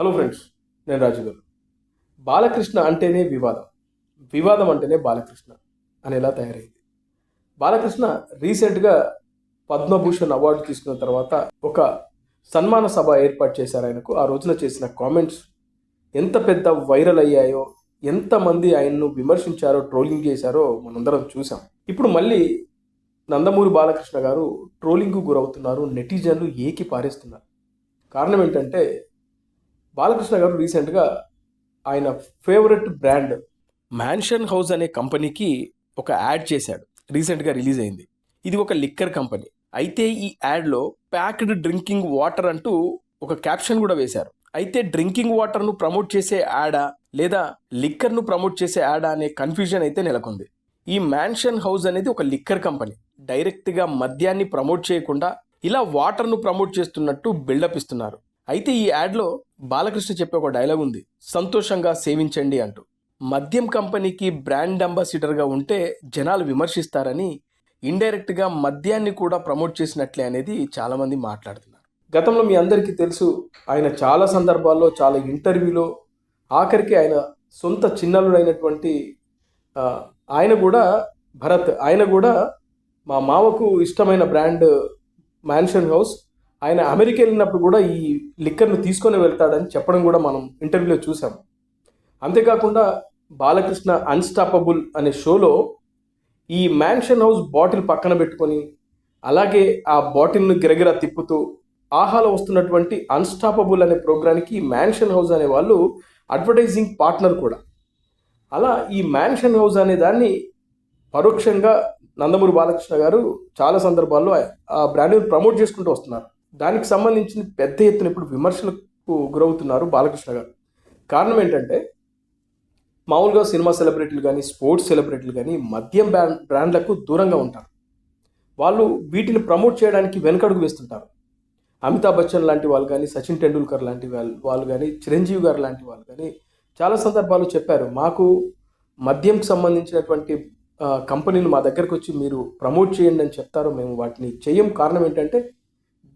Hello friends నేను రాజు గారు. బాలకృష్ణ అంటేనే వివాదం. వివాదం అంటేనే బాలకృష్ణ అనేలా తయారైంది. బాలకృష్ణ రీసెంట్గా పద్మభూషణ్ అవార్డు తీసుకున్న తర్వాత ఒక సన్మాన సభ ఏర్పాటు చేశారు ఆయనకు. ఆ రోజున చేసిన కామెంట్స్ ఎంత పెద్ద వైరల్ అయ్యాయో ఎంతమంది ఆయన్ను విమర్శించారో ట్రోలింగ్ చేశారో మనందరం చూసాం ఇప్పుడు మళ్ళీ నందమూరి బాలకృష్ణ గారు ట్రోలింగ్కు గురవుతున్నారు నెటిజన్లు ఏకి పారేస్తున్నారు. కారణం ఏంటంటే బాలకృష్ణ గారు రీసెంట్గా ఆయన ఫేవరెట్ బ్రాండ్ మ్యాన్షన్ హౌస్ అనే కంపెనీకి ఒక యాడ్ చేశాడు. రీసెంట్గా రిలీజ్ అయింది. ఇది ఒక లిక్కర్ కంపెనీ. అయితే ఈ యాడ్లో ప్యాక్డ్ డ్రింకింగ్ వాటర్ అంటూ ఒక క్యాప్షన్ కూడా వేశారు. అయితే డ్రింకింగ్ వాటర్ను ప్రమోట్ చేసే యాడా లేదా లిక్కర్ను ప్రమోట్ చేసే యాడా అనే కన్ఫ్యూజన్ అయితే నెలకొంది. ఈ మ్యాన్షన్ హౌస్ అనేది ఒక లిక్కర్ కంపెనీ. డైరెక్ట్గా మద్యాన్ని ప్రమోట్ చేయకుండా ఇలా వాటర్ను ప్రమోట్ చేస్తున్నట్టు బిల్డప్ ఇస్తున్నారు. అయితే ఈ యాడ్లో బాలకృష్ణ చెప్పే ఒక డైలాగ్ ఉంది. సంతోషంగా సేవించండి అంటూ. మద్యం కంపెనీకి బ్రాండ్ అంబాసిడర్గా ఉంటే జనాలు విమర్శిస్తారని ఇండైరెక్ట్గా మద్యాన్ని కూడా ప్రమోట్ చేసినట్లే అనేది చాలామంది మాట్లాడుతున్నారు. గతంలో మీ అందరికీ తెలుసు ఆయన చాలా సందర్భాల్లో చాలా ఇంటర్వ్యూలో ఆఖరికి ఆయన సొంత చిన్నలుడైనటువంటి ఆయన కూడా భరత్ ఆయన కూడా మా మామకు ఇష్టమైన బ్రాండ్ మ్యాన్షన్ హౌస్ ఆయన అమెరికా వెళ్ళినప్పుడు కూడా ఈ లిక్కర్ను తీసుకొని వెళ్తాడని చెప్పడం కూడా మనం ఇంటర్వ్యూలో చూసాం. అంతేకాకుండా బాలకృష్ణ అన్స్టాపబుల్ అనే షోలో ఈ మ్యాన్షన్ హౌస్ బాటిల్ పక్కన పెట్టుకొని అలాగే ఆ బాటిల్ను గిరగిరా తిప్పుతూ ఆహాలో వస్తున్నటువంటి అన్స్టాపబుల్ అనే ప్రోగ్రామ్కి మ్యాన్షన్ హౌస్ అనే వాళ్ళు అడ్వర్టైజింగ్ పార్ట్నర్ కూడా. అలా ఈ మ్యాన్షన్ హౌస్ అనే దాన్ని పరోక్షంగా నందమూరి బాలకృష్ణ గారు చాలా సందర్భాల్లో ఆ బ్రాండ్ని ప్రమోట్ చేసుకుంటూ వస్తున్నారు. దానికి సంబంధించిన పెద్ద ఎత్తున ఇప్పుడు విమర్శలకు గురవుతున్నారు బాలకృష్ణ గారు. కారణం ఏంటంటే మామూలుగా సినిమా సెలబ్రిటీలు కానీ స్పోర్ట్స్ సెలబ్రిటీలు కానీ మద్యం బ్రాండ్ బ్రాండ్లకు దూరంగా ఉంటారు. వాళ్ళు వీటిని ప్రమోట్ చేయడానికి వెనకడుగు వేస్తుంటారు. అమితాబ్ బచ్చన్ లాంటి వాళ్ళు కానీ సచిన్ టెండూల్కర్ లాంటి వాళ్ళు వాళ్ళు కానీ చిరంజీవి గారు లాంటి వాళ్ళు కానీ చాలా సందర్భాలు చెప్పారు. మాకు మద్యంకి సంబంధించినటువంటి కంపెనీలు మా దగ్గరకు వచ్చి మీరు ప్రమోట్ చేయండి అని చెప్తారు. మేము వాటిని చేయం. కారణం ఏంటంటే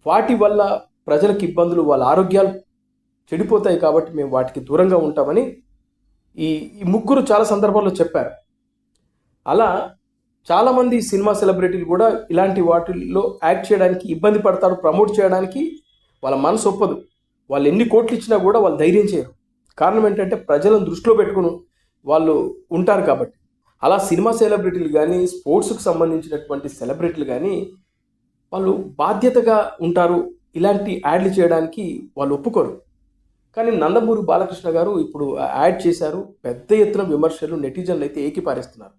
వాటి వల్ల ప్రజలకు ఇబ్బందులు వాళ్ళ ఆరోగ్యాలు చెడిపోతాయి కాబట్టి మేము వాటికి దూరంగా ఉంటామని ఈ ఈ ముగ్గురు చాలా సందర్భాల్లో చెప్పారు. అలా చాలామంది సినిమా సెలబ్రిటీలు కూడా ఇలాంటి వాటిల్లో యాక్ట్ చేయడానికి ఇబ్బంది పడతారు ప్రమోట్ చేయడానికి వాళ్ళ మనసు ఒప్పదు. వాళ్ళు ఎన్ని కోట్లు ఇచ్చినా కూడా వాళ్ళు ధైర్యం చేయరు. కారణం ఏంటంటే ప్రజలను దృష్టిలో పెట్టుకుని వాళ్ళు ఉంటారు కాబట్టి. అలా సినిమా సెలబ్రిటీలు కానీ స్పోర్ట్స్కి సంబంధించినటువంటి సెలబ్రిటీలు కానీ వాళ్ళు బాధ్యతగా ఉంటారు ఇలాంటి యాడ్లు చేయడానికి వాళ్ళు ఒప్పుకోరు. కానీ నందమూరి బాలకృష్ణ గారు ఇప్పుడు యాడ్ చేశారు పెద్ద ఎత్తున విమర్శలు నెటిజన్లు అయితే ఏకిపారేస్తున్నారు.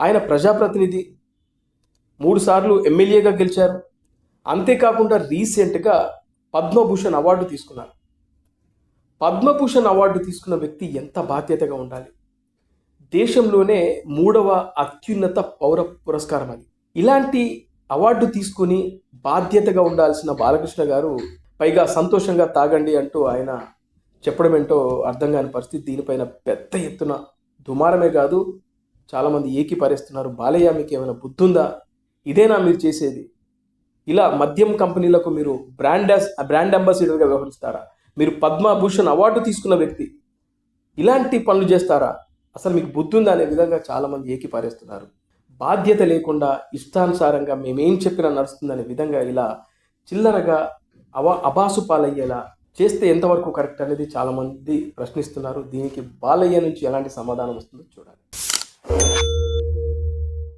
ఆయన ప్రజాప్రతినిధి మూడు సార్లు ఎమ్మెల్యేగా గెలిచారు. అంతేకాకుండా రీసెంట్గా పద్మభూషణ్ అవార్డు తీసుకున్నారు. పద్మభూషణ్ అవార్డు తీసుకున్న వ్యక్తి ఎంత బాధ్యతగా ఉండాలి? దేశంలోనే మూడవ అత్యున్నత పౌర పురస్కారం అది. ఇలాంటి అవార్డు తీసుకుని బాధ్యతగా ఉండాల్సిన బాలకృష్ణ గారు పైగా సంతోషంగా తాగండి అంటూ ఆయన చెప్పడం ఏంటో అర్థం కాని పరిస్థితి. దీనిపైన పెద్ద ఎత్తున దుమారమే కాదు చాలామంది ఏకీపరేస్తున్నారు. బాలయ్య మీకు ఏమైనా బుద్ధుందా? ఇదేనా మీరు చేసేది? ఇలా మద్యం కంపెనీలకు మీరు బ్రాండ్ బ్రాండ్ అంబాసిడర్గా వ్యవహరిస్తారా? మీరు పద్మభూషణ్ అవార్డు తీసుకున్న వ్యక్తి ఇలాంటి పనులు చేస్తారా? అసలు మీకు బుద్ధుందా అనే విధంగా చాలామంది ఏకిపారేస్తున్నారు. బాధ్యత లేకుండా ఇష్టానుసారంగా మేమేం చెప్పినా నడుస్తుందనే విధంగా ఇలా చిల్లరగా అవ అబాసు పాలయ్యేలా చేస్తే ఎంతవరకు కరెక్ట్ అనేది చాలామంది ప్రశ్నిస్తున్నారు. దీనికి బాలయ్య నుంచి ఎలాంటి సమాధానం వస్తుందో చూడాలి.